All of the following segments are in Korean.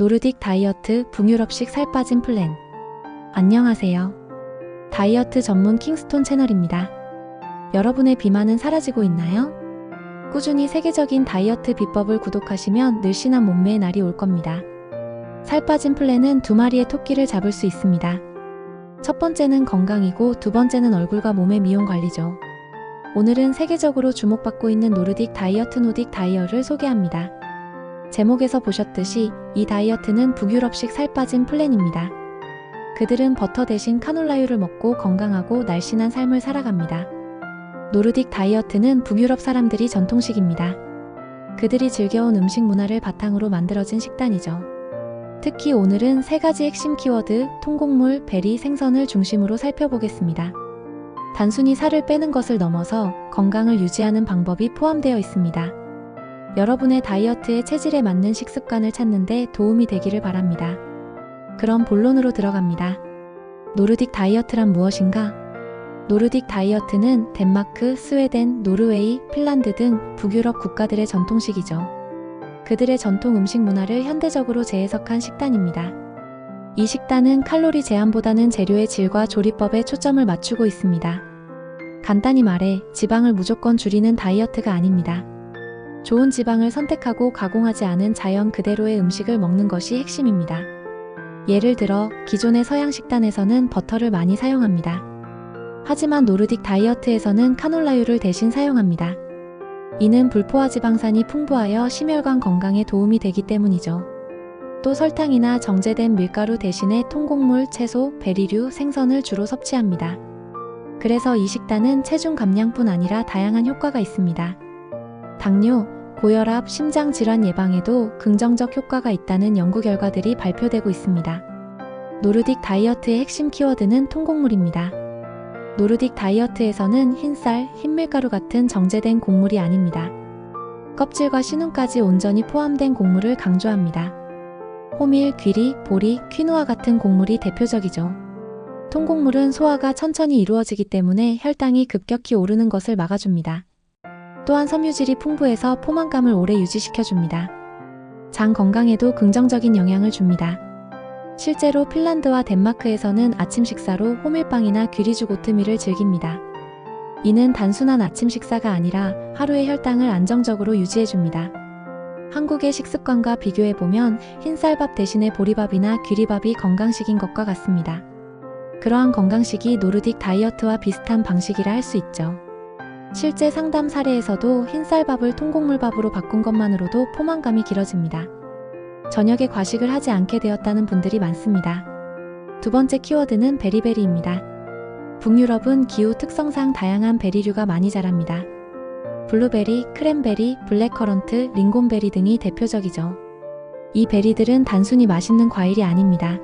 노르딕 다이어트 북유럽식 살 빠짐 플랜. 안녕하세요. 다이어트 전문 킹스톤 채널입니다. 여러분의 비만은 사라지고 있나요? 꾸준히 세계적인 다이어트 비법을 구독하시면 늘씬한 몸매의 날이 올 겁니다. 살 빠짐 플랜은 두 마리의 토끼를 잡을 수 있습니다. 첫 번째는 건강이고 두 번째는 얼굴과 몸의 미용 관리죠. 오늘은 세계적으로 주목받고 있는 노르딕 다이어트 노딕 다이어를 소개합니다. 제목에서 보셨듯이 이 다이어트는 북유럽식 살 빠짐 플랜입니다. 그들은 버터 대신 카놀라유를 먹고 건강하고 날씬한 삶을 살아갑니다. 노르딕 다이어트는 북유럽 사람들이 전통식입니다. 그들이 즐겨온 음식 문화를 바탕으로 만들어진 식단이죠. 특히 오늘은 세 가지 핵심 키워드, 통곡물, 베리, 생선을 중심으로 살펴보겠습니다. 단순히 살을 빼는 것을 넘어서 건강을 유지하는 방법이 포함되어 있습니다. 여러분의 다이어트의 체질에 맞는 식습관을 찾는데 도움이 되기를 바랍니다. 그럼 본론으로 들어갑니다. 노르딕 다이어트란 무엇인가? 노르딕 다이어트는 덴마크, 스웨덴, 노르웨이, 핀란드 등 북유럽 국가들의 전통식이죠. 그들의 전통 음식 문화를 현대적으로 재해석한 식단입니다. 이 식단은 칼로리 제한보다는 재료의 질과 조리법에 초점을 맞추고 있습니다. 간단히 말해 지방을 무조건 줄이는 다이어트가 아닙니다. 좋은 지방을 선택하고 가공하지 않은 자연 그대로의 음식을 먹는 것이 핵심입니다. 예를 들어 기존의 서양 식단에서는 버터를 많이 사용합니다. 하지만 노르딕 다이어트에서는 카놀라유를 대신 사용합니다. 이는 불포화 지방산이 풍부하여 심혈관 건강에 도움이 되기 때문이죠. 또 설탕이나 정제된 밀가루 대신에 통곡물, 채소, 베리류, 생선을 주로 섭취합니다. 그래서 이 식단은 체중 감량뿐 아니라 다양한 효과가 있습니다. 당뇨, 고혈압, 심장 질환 예방에도 긍정적 효과가 있다는 연구 결과들이 발표되고 있습니다. 노르딕 다이어트의 핵심 키워드는 통곡물입니다. 노르딕 다이어트에서는 흰쌀, 흰밀가루 같은 정제된 곡물이 아닙니다. 껍질과 신운까지 온전히 포함된 곡물을 강조합니다. 호밀, 귀리, 보리, 퀴노아 같은 곡물이 대표적이죠. 통곡물은 소화가 천천히 이루어지기 때문에 혈당이 급격히 오르는 것을 막아줍니다. 또한 섬유질이 풍부해서 포만감을 오래 유지시켜줍니다. 장 건강에도 긍정적인 영향을 줍니다. 실제로 핀란드와 덴마크에서는 아침 식사로 호밀빵이나 귀리죽 오트밀을 즐깁니다. 이는 단순한 아침 식사가 아니라 하루의 혈당을 안정적으로 유지해줍니다. 한국의 식습관과 비교해보면 흰쌀밥 대신에 보리밥이나 귀리밥이 건강식인 것과 같습니다. 그러한 건강식이 노르딕 다이어트와 비슷한 방식이라 할 수 있죠. 실제 상담 사례에서도 흰쌀밥을 통곡물밥으로 바꾼 것만으로도 포만감이 길어집니다. 저녁에 과식을 하지 않게 되었다는 분들이 많습니다. 두 번째 키워드는 베리베리입니다. 북유럽은 기후 특성상 다양한 베리류가 많이 자랍니다. 블루베리, 크랜베리, 블랙커런트, 링곤베리 등이 대표적이죠. 이 베리들은 단순히 맛있는 과일이 아닙니다.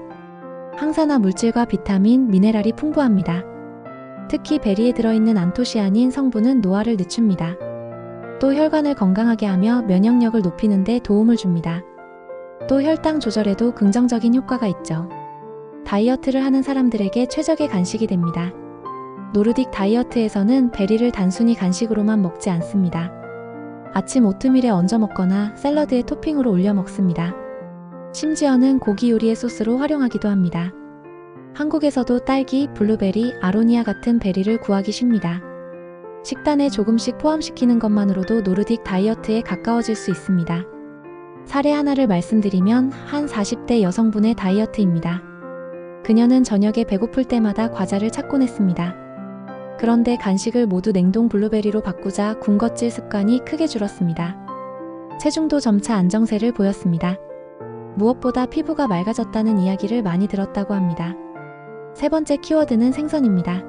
항산화 물질과 비타민, 미네랄이 풍부합니다. 특히 베리에 들어있는 안토시아닌 성분은 노화를 늦춥니다. 또 혈관을 건강하게 하며 면역력을 높이는 데 도움을 줍니다. 또 혈당 조절에도 긍정적인 효과가 있죠. 다이어트를 하는 사람들에게 최적의 간식이 됩니다. 노르딕 다이어트에서는 베리를 단순히 간식으로만 먹지 않습니다. 아침 오트밀에 얹어 먹거나 샐러드에 토핑으로 올려 먹습니다. 심지어는 고기 요리의 소스로 활용하기도 합니다. 한국에서도 딸기, 블루베리, 아로니아 같은 베리를 구하기 쉽니다. 식단에 조금씩 포함시키는 것만으로도 노르딕 다이어트에 가까워질 수 있습니다. 사례 하나를 말씀드리면 한 40대 여성분의 다이어트입니다. 그녀는 저녁에 배고플 때마다 과자를 찾곤 했습니다. 그런데 간식을 모두 냉동 블루베리로 바꾸자 군것질 습관이 크게 줄었습니다. 체중도 점차 안정세를 보였습니다. 무엇보다 피부가 맑아졌다는 이야기를 많이 들었다고 합니다. 세 번째 키워드는 생선입니다.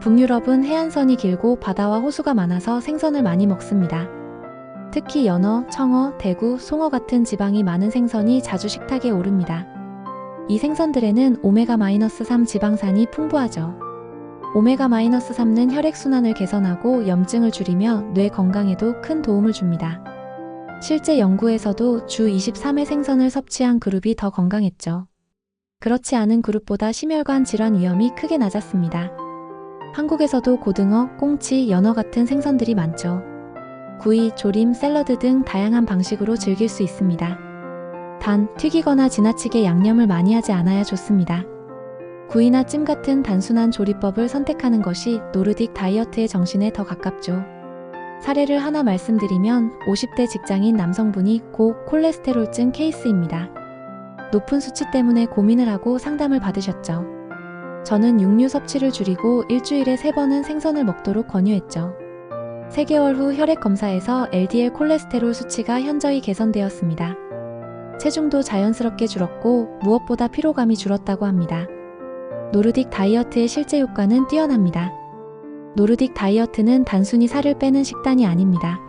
북유럽은 해안선이 길고 바다와 호수가 많아서 생선을 많이 먹습니다. 특히 연어, 청어, 대구, 송어 같은 지방이 많은 생선이 자주 식탁에 오릅니다. 이 생선들에는 오메가-3 지방산이 풍부하죠. 오메가-3는 혈액순환을 개선하고 염증을 줄이며 뇌 건강에도 큰 도움을 줍니다. 실제 연구에서도 주 23회 생선을 섭취한 그룹이 더 건강했죠. 그렇지 않은 그룹보다 심혈관 질환 위험이 크게 낮았습니다. 한국에서도 고등어, 꽁치, 연어 같은 생선들이 많죠. 구이, 조림, 샐러드 등 다양한 방식으로 즐길 수 있습니다. 단, 튀기거나 지나치게 양념을 많이 하지 않아야 좋습니다. 구이나 찜 같은 단순한 조리법을 선택하는 것이 노르딕 다이어트의 정신에 더 가깝죠. 사례를 하나 말씀드리면 50대 직장인 남성분이 고 콜레스테롤증 케이스입니다. 높은 수치 때문에 고민을 하고 상담을 받으셨죠. 저는 육류 섭취를 줄이고 일주일에 3번은 생선을 먹도록 권유했죠. 3개월 후 혈액 검사에서 LDL 콜레스테롤 수치가 현저히 개선되었습니다. 체중도 자연스럽게 줄었고 무엇보다 피로감이 줄었다고 합니다. 노르딕 다이어트의 실제 효과는 뛰어납니다. 노르딕 다이어트는 단순히 살을 빼는 식단이 아닙니다.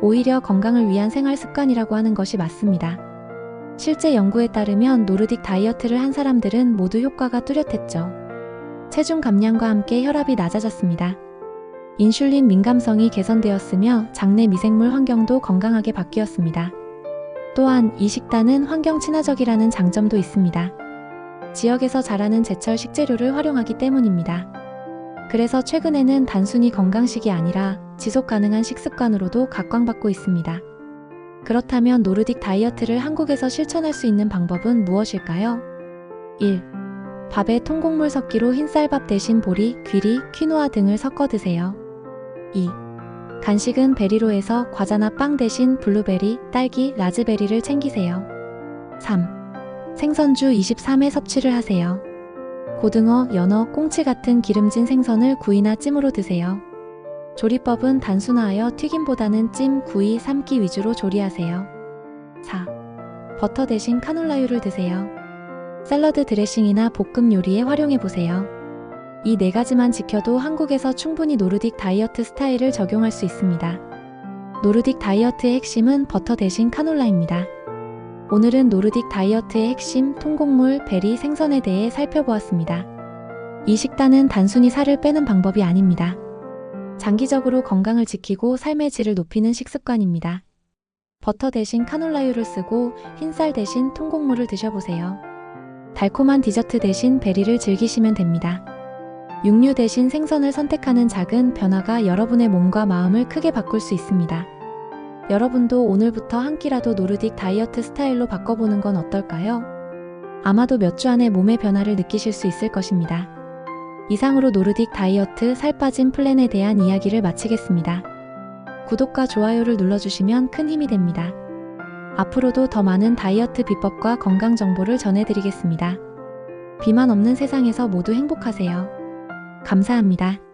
오히려 건강을 위한 생활 습관이라고 하는 것이 맞습니다. 실제 연구에 따르면 노르딕 다이어트를 한 사람들은 모두 효과가 뚜렷했죠. 체중 감량과 함께 혈압이 낮아졌습니다. 인슐린 민감성이 개선되었으며 장내 미생물 환경도 건강하게 바뀌었습니다. 또한 이 식단은 환경 친화적이라는 장점도 있습니다. 지역에서 자라는 제철 식재료를 활용하기 때문입니다. 그래서 최근에는 단순히 건강식이 아니라 지속 가능한 식습관으로도 각광받고 있습니다. 그렇다면 노르딕 다이어트를 한국에서 실천할 수 있는 방법은 무엇일까요? 1. 밥에 통곡물 섞기로 흰쌀밥 대신 보리, 귀리, 퀴노아 등을 섞어 드세요. 2. 간식은 베리로 해서 과자나 빵 대신 블루베리, 딸기, 라즈베리를 챙기세요. 3. 생선주 23회 섭취를 하세요. 고등어, 연어, 꽁치 같은 기름진 생선을 구이나 찜으로 드세요. 조리법은 단순화하여 튀김보다는 찜, 구이, 삶기 위주로 조리하세요. 4. 버터 대신 카놀라유를 드세요. 샐러드 드레싱이나 볶음 요리에 활용해 보세요. 이 네 가지만 지켜도 한국에서 충분히 노르딕 다이어트 스타일을 적용할 수 있습니다. 노르딕 다이어트의 핵심은 버터 대신 카놀라입니다. 오늘은 노르딕 다이어트의 핵심 통곡물, 베리, 생선에 대해 살펴보았습니다. 이 식단은 단순히 살을 빼는 방법이 아닙니다. 장기적으로 건강을 지키고 삶의 질을 높이는 식습관입니다. 버터 대신 카놀라유를 쓰고 흰쌀 대신 통곡물을 드셔보세요. 달콤한 디저트 대신 베리를 즐기시면 됩니다. 육류 대신 생선을 선택하는 작은 변화가 여러분의 몸과 마음을 크게 바꿀 수 있습니다. 여러분도 오늘부터 한 끼라도 노르딕 다이어트 스타일로 바꿔보는 건 어떨까요? 아마도 몇 주 안에 몸의 변화를 느끼실 수 있을 것입니다. 이상으로 노르딕 다이어트 살 빠짐 플랜에 대한 이야기를 마치겠습니다. 구독과 좋아요를 눌러주시면 큰 힘이 됩니다. 앞으로도 더 많은 다이어트 비법과 건강 정보를 전해드리겠습니다. 비만 없는 세상에서 모두 행복하세요. 감사합니다.